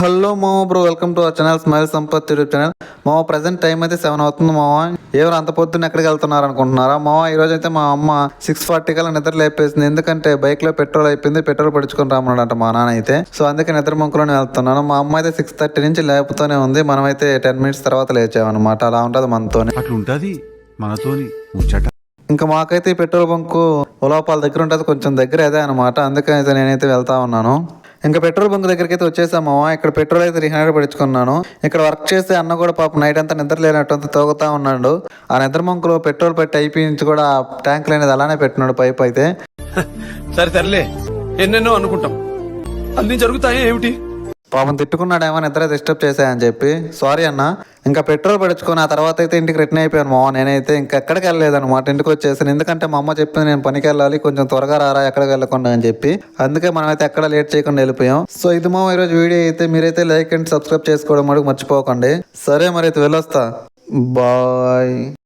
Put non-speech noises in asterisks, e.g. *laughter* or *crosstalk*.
Hello మామ bro welcome to our channel smile Sampath YouTube channel మామ present time అయితే seven అవుతుంది మామ. ఎవరు అంత పొద్దున్న ఎక్కడికి వెళ్తున్నారు అనుకుంటున్నారా? మామ ఈ రోజు అయితే మా అమ్మ సిక్స్ ఫార్టీ కల్లా నిద్ర లేపేసింది. ఎందుకంటే బైక్లో పెట్రోల్ అయిపోయింది పెట్రోల్ పడుచుకొని రామన్నాడంట మా నాన్న అయితే. సో అందుకే నిద్ర మొక్కలోనే వెళ్తున్నాను. మా అమ్మ అయితే సిక్స్ థర్టీ నుంచి లేపుతూనే ఉంది. మనం అయితే టెన్ మినిట్స్ తర్వాత లేచామన్నమాట. అలా ఉంటుంది మనతోనే. ముచ్చట. ఇంకా మాకైతే ఈ పెట్రోల్ బంకు ఉలాపాల దగ్గర ఉంటుంది కొంచెం దగ్గర అదే అనమాట అందుకని అయితే నేనైతే వెళ్తా ఉన్నాను. ఇంకా పెట్రోల్ బంక్ దగ్గరికి అయితే వచ్చేసాము ఇక్కడ పెట్రోల్ అయితే త్రీ హండ్రెడ్ పడుచుకున్నాను ఇక్కడ వర్క్ చేస్తే అన్న కూడా పాపం నైట్ అంతా నిద్ర లేనట్టు అంతా తోగుతా ఉన్నాడు. ఆ నిద్ర బంకులో పెట్రోల్ పెట్టి అయిపోయించి కూడా ట్యాంక్ అనేది అలానే పెట్టినాడు పైప్ అయితే. *laughs* సరే సర్లే. ఎన్నెన్నో అనుకుంటాం. అన్ని జరుగుతాయి ఏమిటి? పాపం తిట్టుకున్నాడేమో నిద్ర డిస్టర్బ్ చేశాయని చెప్పి. సారీ అన్న. ఇంకా పెట్రోల్ పడుచుకొని ఆ తర్వాత అయితే ఇంటికి రిటర్న్ అయిపోయాను మామ నేనైతే ఇంకా ఎక్కడికి వెళ్ళలేదు ఇంటికి వచ్చేసాను. ఎందుకంటే మా అమ్మ చెప్పింది నేను పనికి వెళ్ళాలి కొంచెం త్వరగా రారా ఎక్కడికి వెళ్ళకుండా అని చెప్పి. అందుకే మనం అయితే ఎక్కడ లేట్ చేయకుండా వెళ్ళిపోయాం. సో ఇది మా ఈరోజు వీడియో అయితే మీరైతే లైక్ అండ్ సబ్స్క్రైబ్ చేసుకోవడం మటుకు మర్చిపోకండి. సరే మరి అయితే వెళ్ళొస్తా. బాయ్